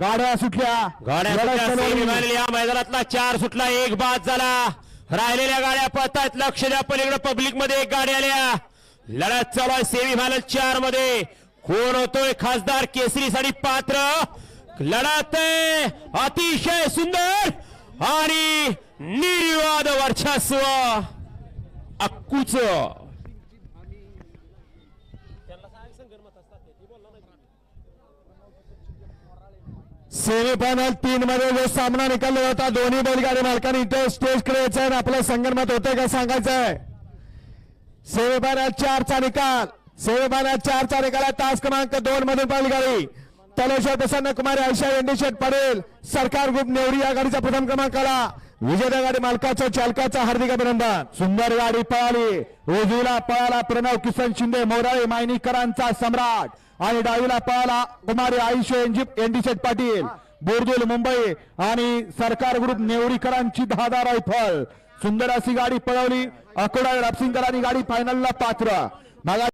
गाड्या सुटल्या. गाड्या सुटल्या, सेमी या मैदानातला चार सुटला एक बाद झाला. राहिलेल्या गाड्या पळतायत लक्ष द्या पलीकडे पब्लिकमध्ये एक गाडी आल्या. लढत चालू आहे सेमी फायनल चारमध्ये कोण होतोय खासदार केसरी साठी पात्र? लढत आहे अतिशय सुंदर आणि निर्विवाद वर्चस्व. अक्कूच. सेमीफायनल तीन मध्ये जो सामना निकालला होता दोन्ही बैलगाडी मालकांनी इथे स्टेजकडे यायचं आहे आणि आपलं संगणमत होतंय का सांगायचं आहे सेमीफायनल चारचा निकाल. सेमीफायनल चारचा निकाल आहे तास क्रमांक दोन मधून बैलगाडी. तलेश्वर प्रसन्न कुमारी आयशा एंडिशेट पडेल सरकार ग्रुप नेवरी या गाडीचा प्रथम क्रमांक आला. विजेता गाडी मालकाचा चालकाचा हार्दिक अभिनंदन. सुंदर गाडी पळाली. उजूला पळाला प्रणव किसन शिंदे मोराळे मायनीकरांचा सम्राट. आणि डावीला पळाला कुमारी आयुष्य एंडिशेट पाटील बोरदोल मुंबई आणि सरकार ग्रुप नेवरीकरांची दहा रायफल. सुंदर अशी गाडी पळवली अकोडा रापसिंगकरांनी गाडी फायनलला पात्र. मागा